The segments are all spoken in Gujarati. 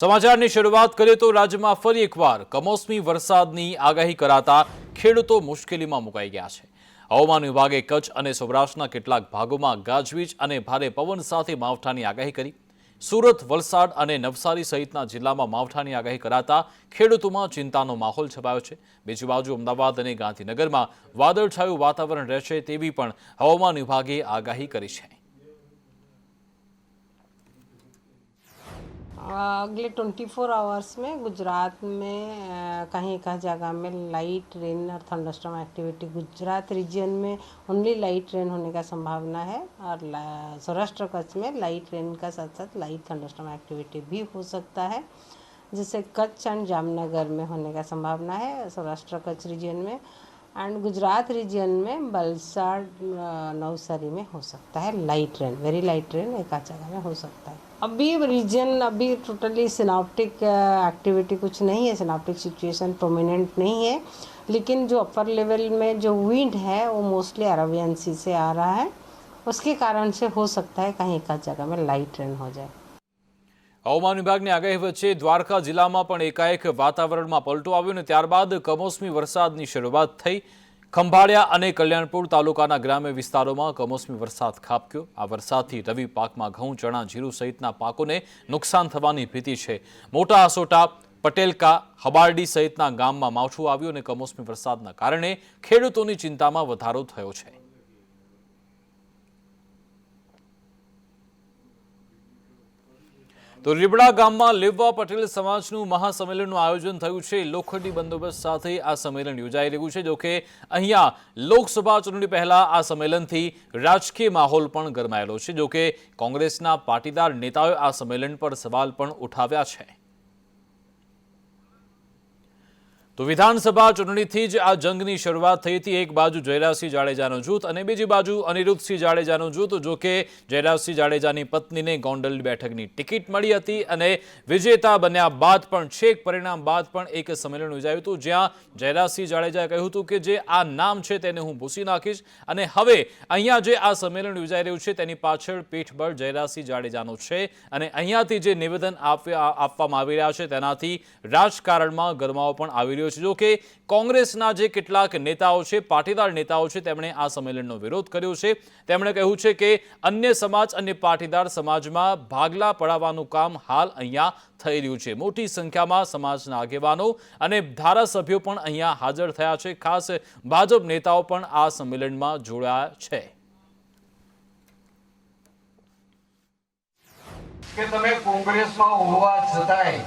સમાચારની શરૂઆત કરીએ તો રાજ્યમાં ફરી એકવાર કમોસમી વરસાદની આગાહી કરાતા ખેડૂતો મુશ્કેલીમાં મુકાઈ ગયા છે. હવામાન વિભાગે કચ્છ અને સૌરાષ્ટ્રના કેટલાક ભાગોમાં ગાજવીજ અને ભારે પવન સાથે માવઠાની આગાહી કરી. સુરત, વલસાડ અને નવસારી સહિતના જિલ્લામાં માવઠાની આગાહી કરાતા ખેડૂતોમાં ચિંતાનો માહોલ છવાયો છે. બીજી બાજુ અમદાવાદ અને ગાંધીનગરમાં વાદળછાયું વાતાવરણ રહેશે તેવી પણ હવામાન વિભાગે આગાહી કરી છે. अगले 24 आवर्स में गुजरात में कहीं कहीं जगह में लाइट रेन और थंडरस्टॉर्म एक्टिविटी गुजरात रीजन में ओनली लाइट रेन होने का संभावना है और सौराष्ट्र कच्छ में लाइट रेन का साथ साथ लाइट थंडरस्टॉर्म एक्टिविटी भी हो सकता है जिससे कच्छ एंड जामनगर में होने का संभावना है सौराष्ट्र कच्छ रीजन में एंड गुजरात रीजन में वलसाड अ, नवसारी में हो सकता है light rain very light rain एक जगह में हो सकता है। अभी रीजन अभी टोटली सिनाप्टिक एक्टिविटी कुछ नहीं है सिनाप्टिक सिचुएशन प्रोमिनेंट नहीं है लेकिन जो अपर लेवल में जो विंड है वो मोस्टली अरबियन सी से आ रहा है उसके कारण से हो सकता है कहीं एक आध जगह में लाइट रेन हो जाए હવામાન વિભાગની આગાહી વચ્ચે દ્વારકા જિલ્લામાં પણ એકાએક વાતાવરણમાં પલટો આવ્યો અને ત્યારબાદ કમોસમી વરસાદની શરૂઆત થઈ ખંભાળિયા અને કલ્યાણપુર તાલુકાના ગ્રામ્ય વિસ્તારોમાં કમોસમી વરસાદ ખાબક્યો. આ વરસાદથી રવિ પાકમાં ઘઉં, ચણા, જીરું સહિતના પાકોને નુકસાન થવાની ભીતિ છે. મોટા આસોટા, પટેલકા, હબારડી સહિતના ગામમાં માવઠું આવ્યું અને કમોસમી વરસાદના કારણે ખેડૂતોની ચિંતામાં વધારો થયો છે. તો રીબડા ગામમાં લેવા પટેલ સમાજનું મહાસંમેલનનું આયોજન થયું છે. લોખંડી બંદોબસ્ત સાથે આ સંમેલન યોજાઈ રહ્યું છે. જોકે અહીંયા લોકસભા ચૂંટણી પહેલા આ સંમેલનથી રાજકીય માહોલ પણ ગરમાયેલો છે. જોકે કોંગ્રેસના પાટીદાર નેતાઓએ આ સંમેલન પર સવાલ પણ ઉઠાવ્યા છે. તો વિધાનસભા ચૂંટણીથી જ આ જંગની શરૂઆત થઈ હતી. એક બાજુ જયરાજસિંહ જાડેજાનું જૂથ અને બીજી બાજુ અનિરુદ્ધસિંહ જાડેજાનું જૂથ, જો કે જયરાજસિંહ જાડેજાની પત્નીને ગોંડલ બેઠકની ટિકિટ મળી હતી અને વિજેતા બન્યા બાદ પણ, છેક પરિણામ બાદ પણ એક સંમેલન યોજાયું હતું, જ્યાં જયરાજસિંહ જાડેજાએ કહ્યું હતું કે જે આ નામ છે તેને હું ભૂસી નાખીશ અને હવે અહીંયા જે આ સંમેલન યોજાઈ રહ્યું છે તેની પાછળ પીઠબળ જયરાજસિંહ જાડેજાનું છે અને અહીંયાથી જે નિવેદન આપવામાં આવી રહ્યા છે તેનાથી રાજકારણમાં ગરમાવો પણ આવી રહ્યો છે. જો કે કોંગ્રેસના જે કેટલાક નેતાઓ છે, પાટીદાર નેતાઓ છે, તેમણે આ સંમેલનનો વિરોધ કર્યો છે. તેમણે કહ્યું છે કે અન્ય સમાજ અને પાટીદાર સમાજમાં ભાગલા પડાવવાનું કામ હાલ અહીંયા થઈ રહ્યું છે. મોટી સંખ્યામાં સમાજના આગેવાનો અને ધારાસભ્યો પણ અહીંયા હાજર થયા છે. ખાસ ભાજપ નેતાઓ પણ આ સંમેલનમાં જોડાયા છે. કે તમે કોંગ્રેસમાં હોવા છતાંય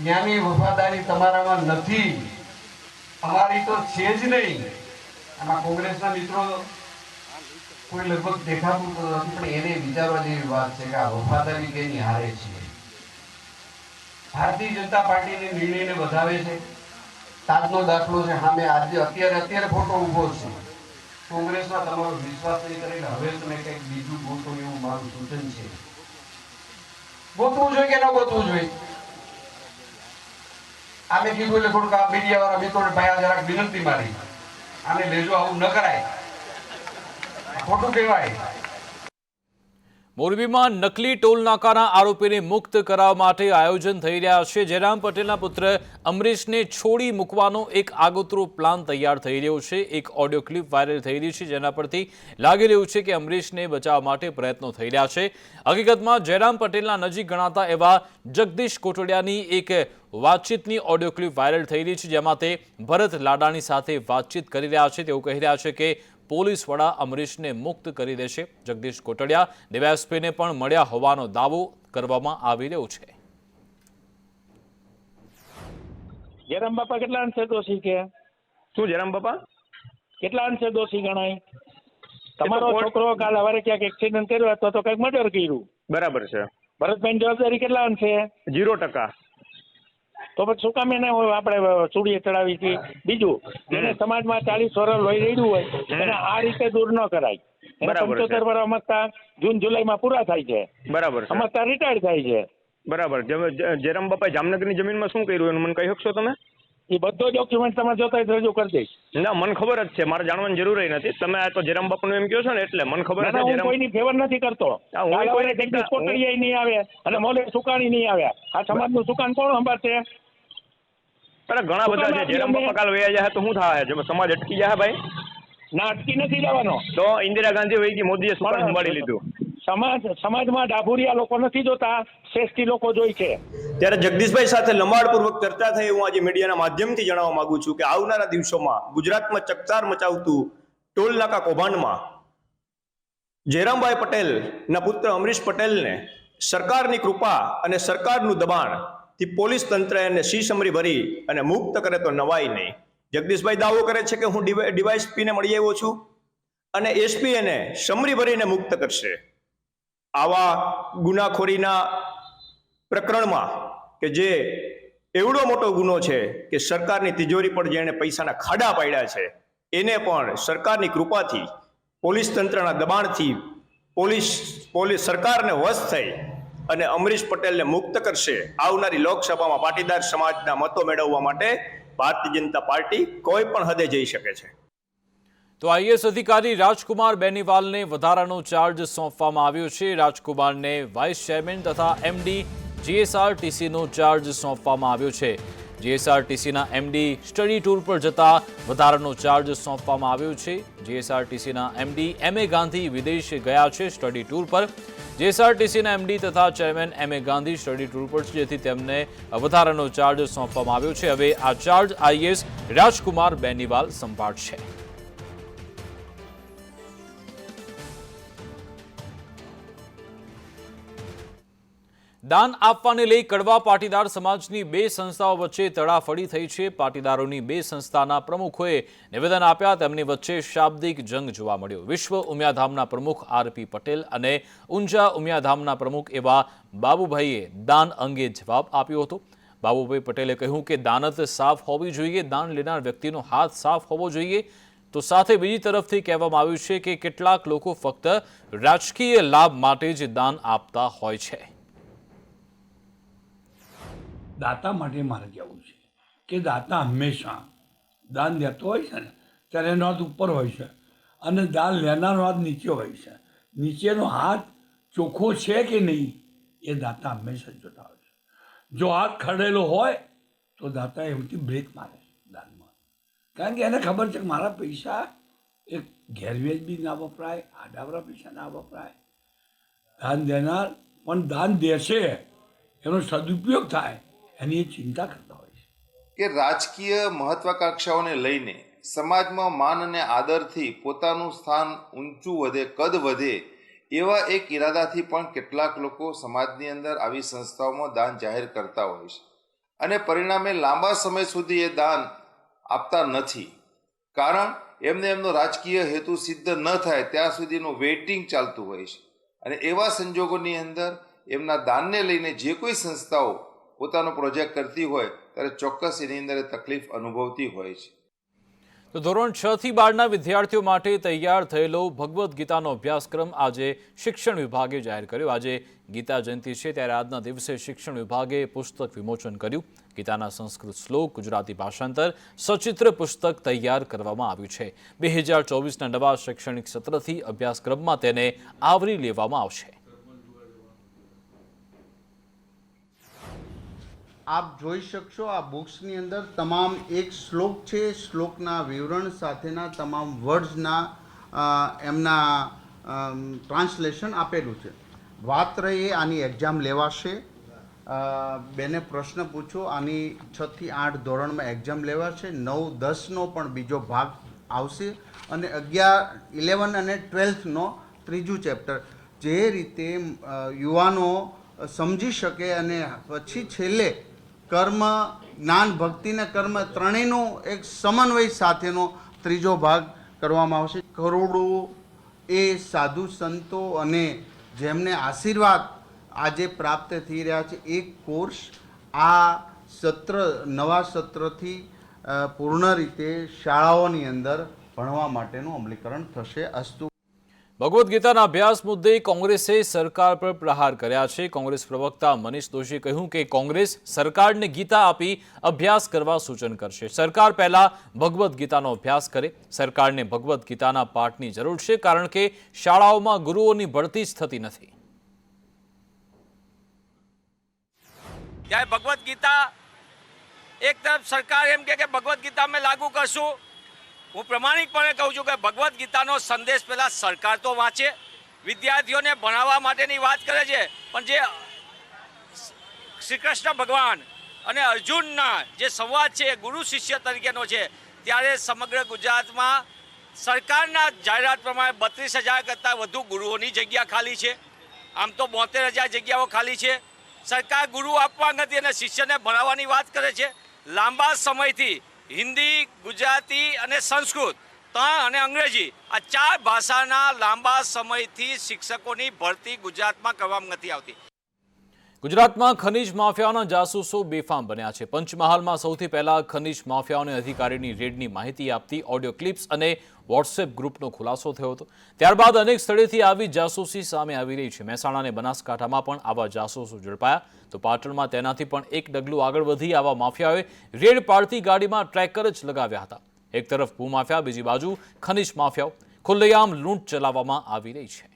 જ્ઞાની વફાદારી તમારામાં નથી. અમારી તો છે જ નહીં. આમાં કોંગ્રેસના મિત્રો કોઈ લગભગ દેખાતું તો નથી, પણ એને વિચારવા જેવી વાત છે કે આ વફાદારી કેની હારે છે. ભારતીય જનતા પાર્ટીને નિર્ણયને વધાવે છે. તાજનો દાખલો છે, સામે આજે અત્યારે અત્યારે ફોટો ઊભો છે. કોંગ્રેસમાં તમારો વિશ્વાસ નહીં કરીને હવે તમે કંઈક બીજું ગોતો એવું મારું સૂચન છે. ગોતવું જોઈએ કે ન ગોતવું જોઈએ? આમે કીધું એટલે થોડુંક આ મીડિયા વાળા મિત્રોને ભાઈ આ જરાક વિનંતી મારી. આને લેજો, આવું ન કરાય. ખોટું કહેવાય. મોરબીમાં નકલી ટોલ નાકાના આરોપીને મુક્ત કરાવવા માટે આયોજન થઈ રહ્યા છે. જયરામ પટેલના પુત્ર અમરીશને છોડી મૂકવાનો એક આગોતરો પ્લાન તૈયાર થઈ રહ્યો છે. એક ઓડિયો ક્લિપ વાયરલ થઈ રહી છે, જેના પરથી લાગી રહ્યું છે કે અમરીશને બચાવવા માટે પ્રયત્નો થઈ રહ્યા છે. હકીકતમાં જયરામ પટેલના નજીક ગણાતા એવા જગદીશ કોટડિયાની એક વાતચીતની ઓડિયો ક્લિપ વાયરલ થઈ રહી છે, જેમાં તે ભરત લાડાણી સાથે વાતચીત કરી રહ્યા છે. તેઓ કહી રહ્યા છે કે પોલીસ વડા અમરીશને મુક્ત કરી દેશે. જગદીશ કોટડિયા ડીવાયએસપીને પણ મળ્યા હોવાનો દાવો કરવામાં આવી રહ્યો છે. જયરામ બાપા કેટલા અંશે દોષી કે? શું જયરામ બાપા? કેટલા અંશે દોષી ગણાય? તમારો છોકરો કાલ સવારે ક્યાંક એક્સિડન્ટ કર્યો હતો તો કંઈક મર્ડર કર્યું. બરાબર છે. ભરતભાઈ જવાબદારી કેટલા અંશે? જીરો ટકા. તો પછી શું કામ એને આપણે ચૂડીએ ચડાવી હતી બીજું? જેને સમાજમાં ચાલીસ વર્ષ લોહી રહ્યું હોય એને આ રીતે દૂર ન કરાય. પંચોતેર વર્ષ અમસ્તા જૂન જુલાઈમાં પૂરા થાય છે. બરાબર અમસ્તા રિટાયર થાય છે. બરાબર. જેરામ બાપા જામનગરની જમીનમાં શું કર્યું એનું? મને કહી શકશો તમે? એ બધો ડોક્યુમેન્ટ તમે જોતા જ રજૂ કરી દઈશ. ના મને ખબર જ છે. મારે જાણવાની જરૂર નથી. તમે આ તો જેરામ બાપુનું એમ કહો છો ને એટલે મને ખબર છે હું કોઈની ફેવર નથી કરતો. હું કોઈને કોઈની હવે જગદીશ ટીકા- હું- કોટડીયા નહીં આવે અને મોલે સુકાણી નહીં આવે. આ સમાજનું સુકાન કોણ સંભાળશે? અરે ઘણા બધા છે સુકામાં પકાલ વયા જાય તો શું થાય છે સમાજ અટકી જાય ભાઈ. ના અટકી નથી જવાનો. તો ઇન્દિરા ગાંધી વહી ગઈ મોદીએ સુકાન સંભાળી લીધું. સમાજ સમાજમાં ડાભુરિયા લોકો નથી જોતા શ્રેષ્ઠી લોકો જોઈ છે. ત્યારે જગદીશભાઈ સાથે લંબાડપૂર્વક ચર્ચા થઈ. હું આજે મીડિયાના માધ્યમથી જણાવવા માંગુ છું કે આવનારા દિવસોમાં ગુજરાતમાં ચકચાર મચાવતું ટોલ નાકા કૌભાંડમાં જયરામભાઈ પટેલના પુત્ર અમરીશ પટેલને સરકારની કૃપા અને સરકારનું દબાણથી પોલીસ તંત્ર એને સીસમરી ભરી અને મુક્ત કરે તો નવાઈ નહીં. જગદીશભાઈ દાવો કરે છે કે હું ડીવાયસપીને મળી આવ્યો છું અને એસપી એને સમરી ભરીને મુક્ત કરશે. આવા ગુનાખોરીના પ્રકરણમાં કે જે એવડો મોટો ગુનો છે કે સરકારની તિજોરી પર જેણે પૈસાના ખાડા પાડ્યા છે, એને પણ સરકારની કૃપાથી પોલીસ તંત્રના દબાણથી પોલીસ પોલીસ સરકારને વશ થઈ અને અમરીશ પટેલને મુક્ત કરશે આવનારી લોકસભામાં પાટીદાર સમાજના મતો મેળવવા માટે ભારતીય જનતા પાર્ટી કોઈ પણ હદે જઈ શકે છે. તો આઈએસ અધિકારી રાજકુમાર બેનીવાલને વધારાનો ચાર્જ સોંપવામાં આવ્યો છે. રાજકુમારને વાઇસ ચેરમેન તથા એમડી જીએસઆરટીસીનો ચાર્જ સોંપવામાં આવ્યો છે. જીએસઆરટીસીના એમડી સ્ટડી ટૂર પર જતા વધારાનો ચાર્જ સોંપવામાં આવ્યો છે. જીએસઆરટીસીના એમડી એમ એ ગાંધી વિદેશ ગયા છે સ્ટડી ટૂર પર. જીએસઆરટીસીના એમડી તથા chairman M A Gandhi study tour પર છે, જેથી તેમને વધારાનો ચાર્જ સોંપવામાં આવ્યો છે. હવે આ ચાર્જ આઈએસ રાજકુમાર બેનીવાલ સંભાળશે. દાન આપવાને લઈ કડવા પાટીદાર સમાજની બે સંસ્થાઓ વચ્ચે તડાફડી થઈ છે. પાટીદારોની બે સંસ્થાના પ્રમુખોએ નિવેદન આપ્યા, તેમની વચ્ચે શાબ્દિક જંગ જોવા મળ્યો. વિશ્વ ઉમિયાધામના પ્રમુખ આરપી પટેલ અને ઊંઝા ઉમિયાધામના પ્રમુખ એવા બાબુભાઈએ દાન અંગે જવાબ આપ્યો હતો. બાબુભાઈ પટેલે કહ્યું કે દાનત સાફ હોવી જોઈએ, દાન લેનાર વ્યક્તિનો હાથ સાફ હોવો જોઈએ. તો સાથે બીજી તરફથી કહેવામાં આવ્યું છે કે કેટલાક લોકો ફક્ત રાજકીય લાભ માટે જ દાન આપતા હોય છે. દાતા માટે મારે જવું છે કે દાતા હંમેશા દાન દેતો હોય છે ને, ત્યારે એનો હાથ ઉપર હોય છે અને દાન લેનારનો હાથ નીચે હોય છે. નીચેનો હાથ ચોખ્ખો છે કે નહીં, એ દાતા હંમેશા જોતા હોય છે. જો હાથ ખડેલો હોય, તો દાતા એમથી બ્રેક મારે દાનમાં. કારણ કે એને ખબર છે કે મારા પૈસા એ ઘેરવેજ બી ના વપરાય, આડાવરા પૈસા ના વપરાય. દાન દેનાર, પણ દાન દેશે, એનો સદુપયોગ થાય. એની એ ચિંતા કરતા હોય છે. કે રાજકીય મહત્વાકાંક્ષાઓને લઈને સમાજમાં માન અને આદરથી પોતાનું સ્થાન ઊંચું વધે, કદ વધે, એવા એક ઈરાદાથી પણ કેટલાક લોકો સમાજની અંદર આવી સંસ્થાઓમાં દાન જાહેર કરતા હોય છે. અને પરિણામે લાંબા સમય સુધી એ દાન આપતા નથી. કારણ એમને એમનો રાજકીય હેતુ સિદ્ધ ન થાય, ત્યાં સુધીનું વેઇટિંગ ચાલતું હોય છે. અને એવા સંજોગોની અંદર એમના દાનને લઈને જે કોઈ સંસ્થાઓ પોતાનો પ્રોજેક્ટ કરતી હોય, ત્યારે ચોક્કસ એની અંદર તકલીફ અનુભવતી હોય છે. તો ધોરણ છ થી બારના વિદ્યાર્થીઓ માટે તૈયાર થયેલો ભગવદ્ ગીતાનો અભ્યાસક્રમ આજે શિક્ષણ વિભાગે જાહેર કર્યો. આજે ગીતા જયંતિ છે, ત્યારે આજના દિવસે શિક્ષણ વિભાગે પુસ્તક વિમોચન કર્યું. ગીતાના સંસ્કૃત શ્લોક, ગુજરાતી ભાષાંતર, સચિત્ર પુસ્તક તૈયાર કરવામાં આવ્યું છે. બે હજાર ચોવીસના નવા શૈક્ષણિક સત્રથી અભ્યાસક્રમમાં તેને આવરી લેવામાં આવશે. આપ જોઈ શકશો આ બુક્સની અંદર તમામ એક શ્લોક છે. શ્લોકના વિવરણ સાથેના તમામ વર્ડ્સના એમના ટ્રાન્સલેશન આપેલું છે. વાત રહી આની એક્ઝામ લેવાશે. બેને પ્રશ્ન પૂછો, આની છથી આઠ ધોરણમાં એક્ઝામ લેવાશે. નવ, દસનો પણ બીજો ભાગ આવશે અને અગિયાર ઇલેવન અને ટ્વેલ્થનો ત્રીજું ચેપ્ટર જે રીતે યુવાનો સમજી શકે અને પછી છેલ્લે કર્મ, જ્ઞાન ભક્તિ ને કર્મ ત્રણેયનો એક સમન્વય સાથેનો ત્રીજો ભાગ કરવામાં આવશે. કરોડો એ સાધુ સંતો અને જેમને આશીર્વાદ આજે પ્રાપ્ત થઈ રહ્યા છે એ કોર્સ આ સત્ર, નવા સત્રથી પૂર્ણ રીતે શાળાઓની અંદર ભણવા માટેનું અમલીકરણ થશે. અસ્તુ ભગવદ્ ગીતાના અભ્યાસ મુદ્દે કોંગ્રેસે સરકાર પર પ્રહાર કર્યા છે. કોંગ્રેસ પ્રવક્તા મનીષ દોશીએ કહ્યું કે કોંગ્રેસ સરકારને ગીતા આપી અભ્યાસ કરવા સૂચન કરશે. સરકાર પહેલા ભગવદ્ ગીતાનો અભ્યાસ કરે. સરકારને ભગવદ્ ગીતાના પાઠની જરૂર છે કારણ કે શાળાઓમાં ગુરુઓની ભરતી જ થતી નથી. જ્યારે ભગવદ્ ગીતા એક તરફ સરકાર એમ કે ભગવદ્ ગીતા અમે લાગુ કરશું હું પ્રમાણિકપણે કહું છું કે ભગવદ્ ગીતાનો સંદેશ પહેલાં સરકાર તો વાંચે, વિદ્યાર્થીઓને ભણાવવા માટેની વાત કરે છે, પણ જે શ્રી કૃષ્ણ ભગવાન અને અર્જુનના જે સંવાદ છે, ગુરુ શિષ્ય તરીકેનો છે, ત્યારે સમગ્ર ગુજરાતમાં સરકારના જાહેરાત પ્રમાણે બત્રીસ હજાર કરતાં વધુ ગુરુઓની જગ્યા ખાલી છે. આમ તો બોતેર હજાર જગ્યાઓ ખાલી છે. સરકાર ગુરુ આપવા નથી અને શિષ્યને ભણાવવાની વાત કરે છે. લાંબા સમયથી હિન્દી, ગુજરાતી અને સંસ્કૃત, ત્રણ અને અંગ્રેજી, આ ચાર ભાષાના લાંબા સમયથી શિક્ષકોની ભરતી ગુજરાતમાં કરવામાં નથી આવતી. ગુજરાતમાં ખનીજ માફિયાઓના જાસૂસો બેફામ બન્યા છે. પંચમહાલમાં સૌથી પહેલા ખનીજ માફિયાઓને અધિકારીની રેડની માહિતી આપતી ઓડિયો ક્લિપ્સ અને વોટ્સએપ ગ્રુપનો ખુલાસો થયો હતો. ત્યારબાદ અનેક સ્થળેથી આવી જાસૂસી સામે આવી રહી છે. મહેસાણા અને બનાસકાંઠામાં પણ આવા જાસૂસો ઝડપાયા. તો પાટણમાં તેનાથી પણ એક ડગલું આગળ વધી આવા માફિયાઓએ રેડ પાડતી ગાડીમાં ટ્રેકર જ લગાવ્યા હતા. એક તરફ ભૂમાફિયા બીજી બાજુ ખનિજ માફિયાઓ. ખુલ્લેઆમ લૂંટ ચલાવવામાં આવી રહી છે.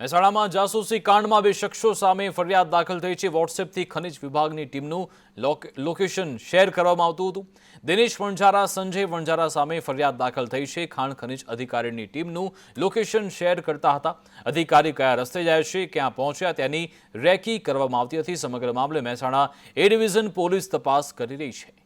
મહેસાણામાં જાસૂસી કાંડમાં બે શખ્સો સામે ફરિયાદ દાખલ થઈ છે. વોટ્સએપથી ખનિજ વિભાગની ટીમનું લોકેશન શેર કરવામાં આવતું હતું. દિનેશ વણઝારા, સંજય વણઝારા સામે ફરિયાદ દાખલ થઈ છે. ખાણ ખનિજ અધિકારીની ટીમનું લોકેશન શેર કરતા હતા. અધિકારી કયા રસ્તે જાય છે, ક્યાં પહોંચ્યા, તેની રેકી કરવામાં આવતી હતી. સમગ્ર મામલે મહેસાણા એ ડિવિઝન પોલીસ તપાસ કરી રહી છે.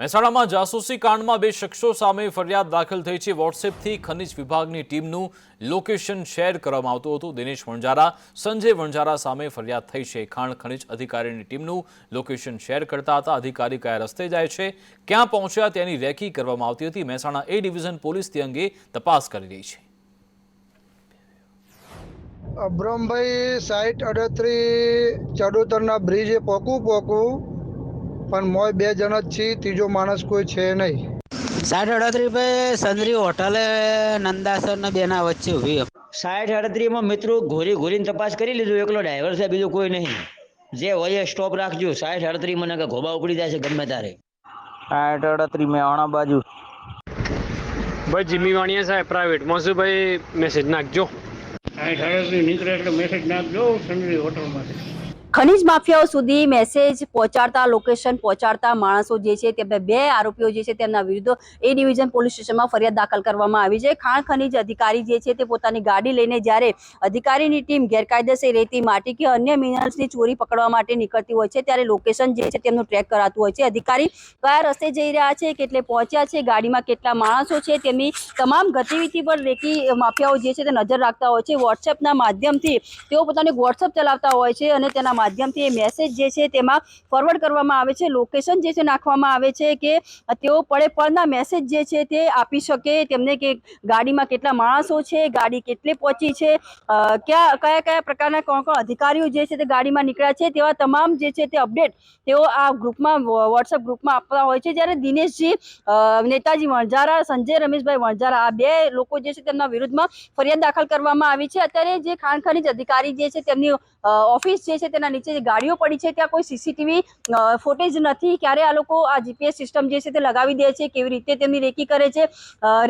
મહેસાણામાં જાસૂસી કાંડમાં બે શખ્સો સામે ફરિયાદ દાખલ થઈ છે. વોટ્સએપથી ખનિજ વિભાગની ટીમનું લોકેશન શેર કરવામાં આવતું હતું. દિનેશ વણઝારા, સંજય વણઝારા સામે ફરિયાદ થઈ છે. ખાણ ખનિજ અધિકારીની ટીમનું લોકેશન શેર કરતા હતા. અધિકારી કયા રસ્તે જાય છે, ક્યાં પહોંચ્યા તેની રેકી કરવામાં આવતી હતી. મહેસાણા એ ડિવિઝન પોલીસ તે અંગે તપાસ કરી રહી છે. અબ્રમભાઈ સાઈઠ અડત્રીસ ચડોતરના બ્રિજે પોકું પોકું પણ મોય બે જણ જ છીએ ત્રીજો માણસ કોઈ છે નહીં. સાઠ અડત્રીસ ભાઈ સંદ્રી હોટલે નંદાસર ને બેના વચ્ચે ઊભી સાઠ અડત્રીસમાં મિત્રો ઘોરી ઘોરીને તપાસ કરી લીધું એકલો ડ્રાઈવર છે બીજું કોઈ નહીં. જે હોય એ સ્ટોપ રાખજો. સાઠ અડત્રીસ મને કે ઘોબા ઉપડી જાય છે ગમે તારે સાઠ અડત્રીસ મેવાણા બાજુ. ભાઈ જીમી વાણિયા સાહેબ પ્રાઇવેટ મોસુભાઈ મેસેજ નાખજો. સાઠ અડત્રીસ નીકળે એટલે મેસેજ નાખજો સંજરી હોટલમાંથી. ખનીજ માફિયાઓ સુધી મેસેજ પહોંચાડતા લોકેશન પહોંચાડતા માણસો જે છે તેમને બે આરોપીઓ જે છે તેમના વિરુદ્ધ એ ડિવિઝન પોલીસ સ્ટેશનમાં ફરિયાદ દાખલ કરવામાં આવી છે. ખાણ ખનીજ અધિકારી જે છે તે પોતાની ગાડી લઈને જ્યારે અધિકારીની ટીમ ગેરકાયદેસર રેતી માટી કે અન્ય મિનરલ્સની ચોરી પકડવા માટે નીકળતી હોય છે, ત્યારે લોકેશન જે છે તેમનું ટ્રેક કરાતું હોય છે. અધિકારી કયા રસ્તે જઈ રહ્યા છે, કેટલે પહોંચ્યા છે, ગાડીમાં કેટલા માણસો છે, તેમની તમામ ગતિવિધિ પર રેતી માફિયાઓ જે છે તે નજર રાખતા હોય છે. વોટ્સએપના માધ્યમથી તેઓ પોતાની વોટ્સએપ ચલાવતા હોય છે અને તેના માધ્યમથી એ મેસેજ જે છે તેમાં ફોરવર્ડ કરવામાં આવે છે. લોકેશન જે છે નાખવામાં આવે છે કે તેઓ પડે પડના મેસેજ જે છે તે આપી શકે. તેમને કે ગાડીમાં કેટલા માણસો છે, ગાડી કેટલી પહોંચી છે કયા કયા કયા પ્રકારના કોણ કોણ અધિકારીઓ જે છે તે ગાડીમાં નીકળ્યા છે તેવા તમામ જે છે તે અપડેટ તેઓ આ ગ્રુપમાં વોટ્સઅપ ગ્રુપમાં આપતા હોય છે. જ્યારે દિનેશજી નેતાજી વણઝારા, સંજય રમેશભાઈ વણઝારા આ બે લોકો જે છે તેમના વિરુદ્ધમાં ફરિયાદ દાખલ કરવામાં આવી છે. અત્યારે જે ખાણ ખનીજ અધિકારી જે છે તેમની ઓફિસ જે છે તેના નીચે જે ગાડીઓ પડી છે, ત્યાં કોઈ સીસીટીવી ફૂટેજ નથી. ક્યારે આ લોકો આ જીપીએસ સિસ્ટમ જે છે તે લગાવી દે છે, કેવી રીતે તેમની રેકી કરે છે?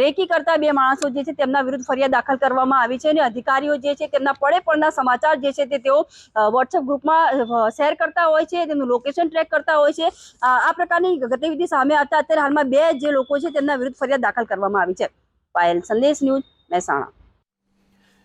રેકી કરતા બે માણસો જે છે તેમના વિરુદ્ધ ફરિયાદ દાખલ કરવામાં આવી છે અને અધિકારીઓ જે છે તેમના પડે પડના સમાચાર જે છે તે તેઓ વોટ્સએપ ગ્રુપમાં શેર કરતા હોય છે તેમનું લોકેશન ટ્રેક કરતા હોય છે. આ પ્રકારની ગતિવિધિ સામે આવતા અત્યારે હાલમાં બે જે લોકો છે તેમના વિરુદ્ધ ફરિયાદ દાખલ કરવામાં આવી છે. પાયલ, સંદેશ ન્યૂઝ મહેસાણા.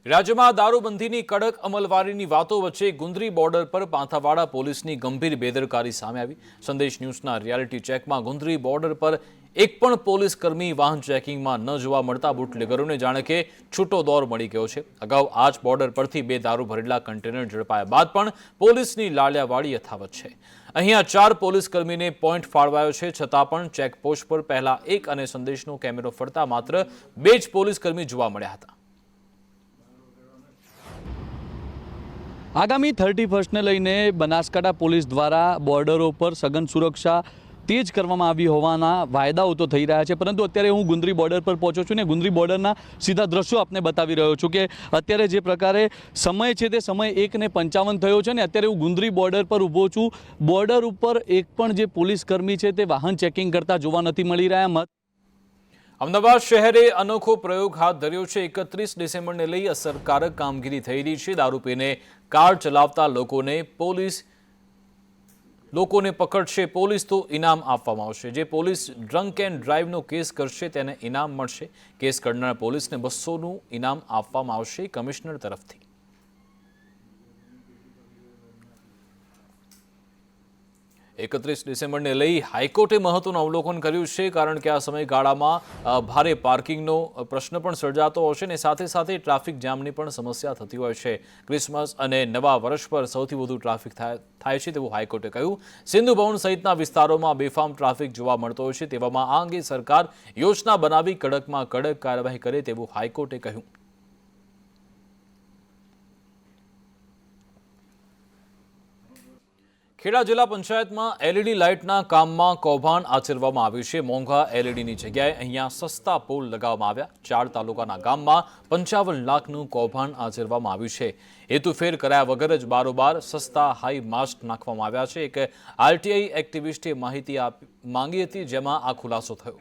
રાજ્યમાં દારૂબંધીની કડક અમલવારીની વાતો વચ્ચે ગુંદરી બોર્ડર પર પાંથાવાડા પોલીસની ગંભીર બેદરકારી સામે આવી. સંદેશ ન્યૂઝના રિયાલિટી ચેકમાં ગુંદરી બોર્ડર પર એક પણ પોલીસ કર્મી વાહન ચેકિંગમાં ન જોવા મળતા બુટલેગરોને જાણે કે છૂટો દોર મળી ગયો છે. અગાઉ આ જ બોર્ડર પરથી બે દારૂ ભરેલા કન્ટેનર ઝડપાયા બાદ પણ પોલીસની લાલિયાવાડી યથાવત છે. અહીંયા ચાર પોલીસ કર્મીને પોઈન્ટ ફાળવાયો છે, છતાં પણ ચેકપોસ્ટ પર પહેલા એક અને સંદેશનો કેમેરો ફરતા માત્ર બે જ પોલીસ કર્મી જોવા મળ્યા હતા. આગામી થર્ટી ફર્સ્ટને લઈને બનાસકાંઠા પોલીસ દ્વારા બોર્ડરો પર સઘન સુરક્ષા તેજ કરવામાં આવી હોવાના વાયદાઓ તો થઈ રહ્યા છે. પરંતુ અત્યારે હું ગુંદરી બોર્ડર પર પહોંચ્યો છું ને ગુંદરી બોર્ડરના સીધા દ્રશ્યો આપને બતાવી રહ્યો છું કે અત્યારે જે પ્રકારે સમય છે તે સમય એક ને પંચાવન થયો છે ને અત્યારે હું ગુંદરી બોર્ડર પર ઊભો છું. બોર્ડર ઉપર એક પણ જે પોલીસ કર્મી છે તે વાહન ચેકિંગ કરતા જોવા નથી મળી રહ્યા. મત અમદાવાદ શહેરે અનોખો પ્રયોગ હાથ ધર્યો છે. એકત્રીસ ડિસેમ્બરને લઈ અસરકારક કામગીરી થઈ રહી છે. દારૂ પીને કાર ચલાવતા લોકોને પોલીસ લોકોને પકડશે. પોલીસ તો ઇનામ આપવામાં આવશે. જે પોલીસ ડ્રંક એન્ડ ડ્રાઈવનો કેસ કરશે તેને ઇનામ મળશે. કેસ કરનાર પોલીસને બસોનું ઇનામ આપવામાં આવશે કમિશનર તરફથી. એકત્રીસ ડિસેમ્બરને લઈ હાઈકોર્ટે મહત્વનું અવલોકન કર્યું છે, કારણ કે આ સમયગાળામાં ભારે પાર્કિંગનો પ્રશ્ન પણ સર્જાતો હશે ને સાથે સાથે ટ્રાફિક જામની પણ સમસ્યા થતી હોય છે. ક્રિસમસ અને નવા વર્ષ પર સૌથી વધુ ટ્રાફિક થાય છે તેવું હાઈકોર્ટે કહ્યું. સિંધુ ભવન સહિતના વિસ્તારોમાં બેફામ ટ્રાફિક જોવા મળતો હોય છે, તેવામાં આ અંગે સરકાર યોજના બનાવી, કડકમાં કડક કાર્યવાહી કરે તેવું હાઈકોર્ટે કહ્યું. ખેડા જિલ્લા પંચાયતમાં એલઈડી લાઇટના કામમાં કૌભાંડ આચરવામાં આવ્યું છે. મોંઘા એલઈડીની જગ્યાએ અહીંયા સસ્તા પોલ લગાવવામાં આવ્યા. ચાર તાલુકાના ગામમાં પંચાવન લાખનું કૌભાંડ આચરવામાં આવ્યું છે. હેતુફેર કરાયા વગર જ બારોબાર સસ્તા હાઈ માસ્ક નાખવામાં આવ્યા છે. એક આરટીઆઈ એક્ટિવિસ્ટે માહિતી માંગી હતી, જેમાં આ ખુલાસો થયો.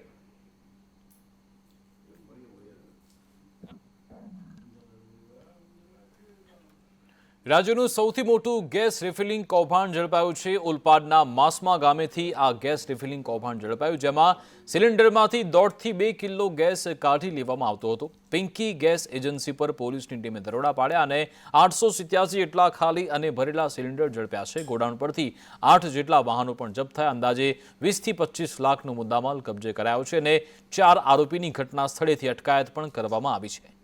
રાજ્યનું સૌથી મોટું ગેસ રિફિલિંગ કૌભાંડ ઝડપાયું છે. ઉલપાડના માસમા ગામેથી આ ગેસ રિફિલિંગ કૌભાંડ ઝડપાયું, જેમાં સિલિન્ડરમાંથી દોઢથી બે કિલો ગેસ કાઢી લેવામાં આવતો હતો. પિંકી ગેસ એજન્સી પર પોલીસની ટીમે દરોડા પાડ્યા અને આઠસો સિત્યાસી જેટલા ખાલી અને ભરેલા સિલિન્ડર ઝડપ્યા છે. ગોડાઉન પરથી આઠ જેટલા વાહનો પણ જપ્ત થયા. અંદાજે વીસથી પચીસ લાખનો મુદ્દામાલ કબજે કરાયો છે અને ચાર આરોપીની ઘટના સ્થળેથી અટકાયત પણ કરવામાં આવી છે.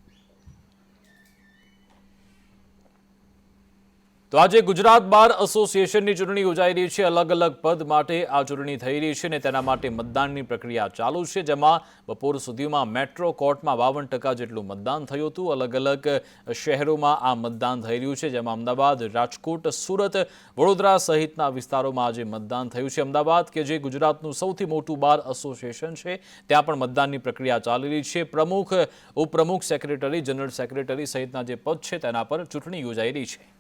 તો આજે ગુજરાત બાર એસોસિએશનની ચૂંટણી યોજાઈ રહી છે. અલગ અલગ પદ માટે આ ચૂંટણી થઈ રહી છે અને તેના માટે મતદાનની પ્રક્રિયા ચાલુ છે, જેમાં બપોર સુધીમાં મેટ્રો કોર્ટમાં બાવન જેટલું મતદાન થયું હતું. અલગ અલગ શહેરોમાં આ મતદાન થઈ રહ્યું છે, જેમાં અમદાવાદ, રાજકોટ, સુરત, વડોદરા સહિતના વિસ્તારોમાં આજે મતદાન થયું છે. અમદાવાદ, કે જે ગુજરાતનું સૌથી મોટું બાર એસોસિએશન છે, ત્યાં પણ મતદાનની પ્રક્રિયા ચાલી રહી છે. પ્રમુખ, ઉપપ્રમુખ સેક્રેટરી, જનરલ સેક્રેટરી સહિતના જે પદ છે, તેના પર ચૂંટણી યોજાઈ રહી છે.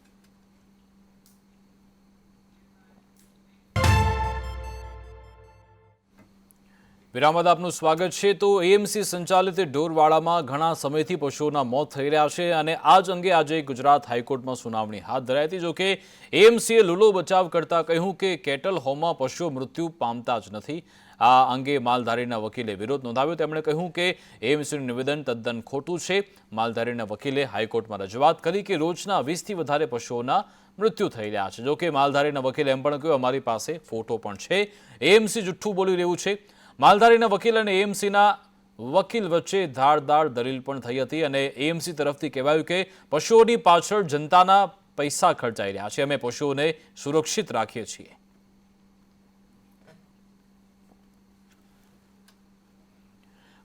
વિરામ બાદ આપનું સ્વાગત છે. તો એએમસી સંચાલિત ઢોરવાડામાં ઘણા સમયથી પશુઓના મોત થઈ રહ્યા છે અને આ જ અંગે આજે ગુજરાત હાઈકોર્ટમાં સુનાવણી હાથ ધરાઈ હતી. જોકે એએમસીએ લૂલો બચાવ કરતા કહ્યું કે કેટલ હોમમાં પશુઓ મૃત્યુ પામતા જ નથી. આ અંગે માલધારીના વકીલે વિરોધ નોંધાવ્યો. તેમણે કહ્યું કે એએમસીનું નિવેદન તદ્દન ખોટું છે. માલધારીના વકીલે હાઈકોર્ટમાં રજૂઆત કરી કે રોજના વીસથી વધારે પશુઓના મૃત્યુ થઈ રહ્યા છે. જોકે માલધારીના વકીલે એમ પણ કહ્યું, અમારી પાસે ફોટો પણ છે. એએમસી જુઠ્ઠું બોલી રહ્યું છે. માલધારીના વકીલ અને એએમસીના વકીલ વચ્ચે ધારદાર દલીલ પણ થઈ હતી અને એએમસી તરફથી કહેવાયું કે પશુઓની પાછળ જનતાના પૈસા ખર્ચાઈ રહ્યા છે. અમે પશુઓને સુરક્ષિત રાખીએ છીએ.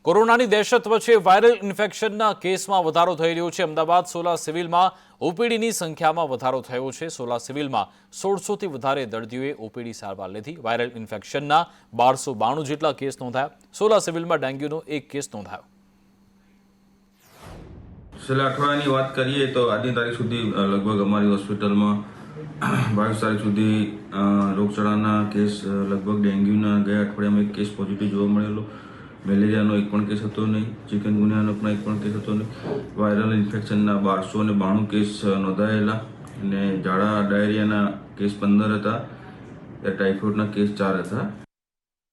કોરોનાની દહેશત વચ્ચે વાયરલ ઇન્ફેક્શનના કેસમાં વધારો થઈ રહ્યો છે. અમદાવાદ સોલા સિવિલમાં ઓપીડીની સંખ્યામાં વધારો થયો છે. સોલા સિવિલમાં સોળસોથી વધારે દર્દીઓએ ઓપીડી સારવાર લીધી. વાયરલ ઇન્ફેક્શનના બારસો બાણું જેટલા કેસ નોંધાયા. સોલા સિવિલમાં ડેન્ગ્યુનો એક કેસ નોંધાયો. છેલ્લા અઠવાડિયાની વાત કરીએ તો આજની તારીખ સુધી લગભગ અમારી હોસ્પિટલમાં બાવીસ તારીખ સુધી રોગચાળાના કેસ લગભગ ડેન્ગ્યુના ગયા અઠવાડિયામાં એક કેસ પોઝિટિવ જોવા મળેલો. મેલેરિયાનો એક પણ કેસ હતો નહીં ચિકનગુનિયાનો પણ એક પણ કેસ હતો નહીં. વાયરલ ઇન્ફેક્શનના બારસો અને બાણું કેસ નોંધાયેલા અને ઝાડા ડાયરિયાના કેસ પંદર હતા ટાઇફોઇડના કેસ ચાર હતા.